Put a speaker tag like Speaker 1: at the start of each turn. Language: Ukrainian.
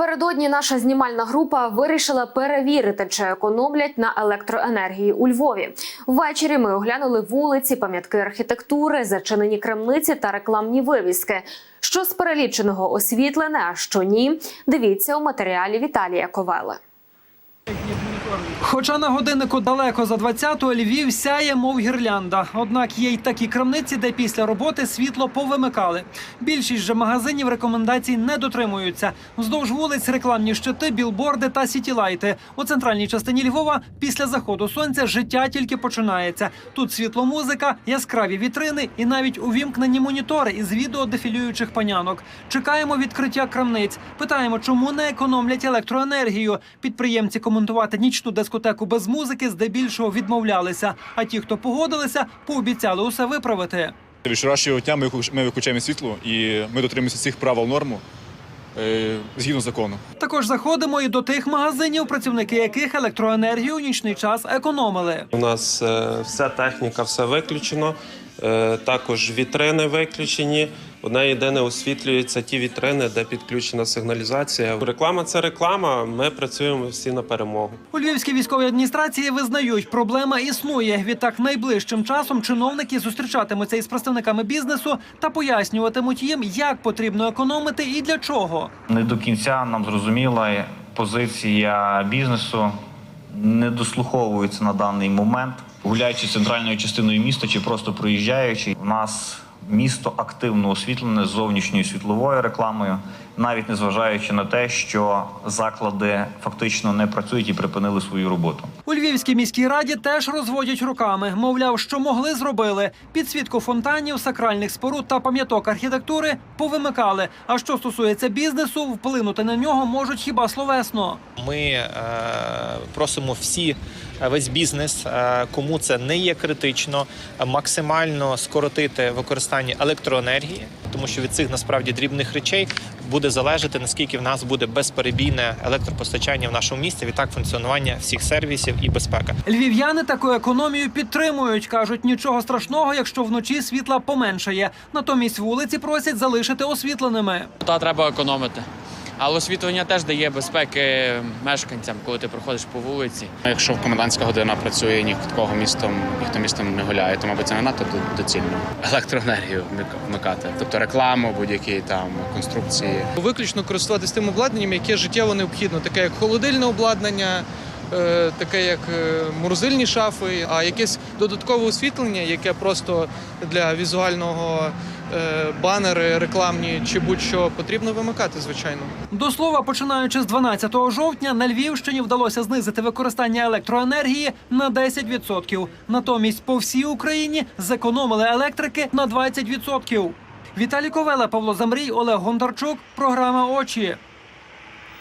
Speaker 1: Напередодні наша знімальна група вирішила перевірити, чи економлять на електроенергії у Львові. Ввечері ми оглянули вулиці, пам'ятки архітектури, зачинені крамниці та рекламні вивіски. Що з переліченого освітлене, а що ні, дивіться у матеріалі Віталія Ковели.
Speaker 2: Хоча на годиннику далеко за 20-ту Львів сяє, мов гірлянда. Однак є й такі крамниці, де після роботи світло повимикали. Більшість же магазинів рекомендацій не дотримуються. Вздовж вулиць рекламні щити, білборди та сітілайти. У центральній частині Львова після заходу сонця життя тільки починається. Тут світло, музика, яскраві вітрини і навіть увімкнені монітори із відео дефілюючих панянок. Чекаємо відкриття крамниць. Питаємо, чому не економлять електроенергію. Підприємці коментувати нічну дискотеку без музики здебільшого відмовлялися. А ті, хто погодилися, пообіцяли усе виправити.
Speaker 3: Від вчорашнього дня ми виключаємо світло і ми дотримуємося всіх правил норму е, згідно закону.
Speaker 2: Також заходимо і до тих магазинів, працівники яких електроенергію у нічний час економили.
Speaker 4: У нас е, вся техніка, все виключено. Е, Також вітрини виключені. Одне єдине освітлюється ті вітрини, де підключена сигналізація. Реклама це реклама. Ми працюємо всі на перемогу.
Speaker 2: У Львівській військовій адміністрації визнають, проблема існує. Відтак найближчим часом чиновники зустрічатимуться із представниками бізнесу та пояснюватимуть їм, як потрібно економити і для чого.
Speaker 5: Не до кінця нам зрозуміла позиція бізнесу, не дослуховується на даний момент. Гуляючи центральною частиною міста чи просто проїжджаючи, у нас місто активно освітлене зовнішньою світловою рекламою, навіть незважаючи на те, що заклади фактично не працюють і припинили свою роботу.
Speaker 2: У Львівській міській раді теж розводять руками. Мовляв, що могли зробили. Підсвітку фонтанів, сакральних споруд та пам'яток архітектури повимикали. А що стосується бізнесу, вплинути на нього можуть хіба словесно.
Speaker 6: Ми е, просимо всі, весь бізнес, е, кому це не є критично, е, максимально скоротити використання електроенергії, тому що від цих насправді дрібних речей буде залежати наскільки в нас буде безперебійне електропостачання в нашому місті, відтак функціонування всіх сервісів і безпека.
Speaker 2: Львів'яни таку економію підтримують. кажуть, нічого страшного, якщо вночі світла поменшає. Натомість вулиці просять залишити освітленими.
Speaker 7: Та треба економити. Але освітлення теж дає безпеки мешканцям, коли ти проходиш по вулиці.
Speaker 8: Якщо в комендантська година працює, ніхто містом, ніхто містом не гуляє, то мабуть це не надто доцільно. Електроенергію вмик- вмикати, тобто рекламу, будь-які там конструкції.
Speaker 9: виключно користуватися тим обладнанням, яке життєво необхідно, таке як холодильне обладнання, таке як е, морозильні шафи, а якесь додаткове освітлення, яке просто для візуального е, банери, рекламні чи будь-що потрібно вимикати, звичайно.
Speaker 2: До слова, починаючи з 12 жовтня, на Львівщині вдалося знизити використання електроенергії на 10%. Натомість по всій Україні зекономили електрики на 20%. Віталій Ковела, Павло Замрій, Олег Гондарчук. Програма Очі.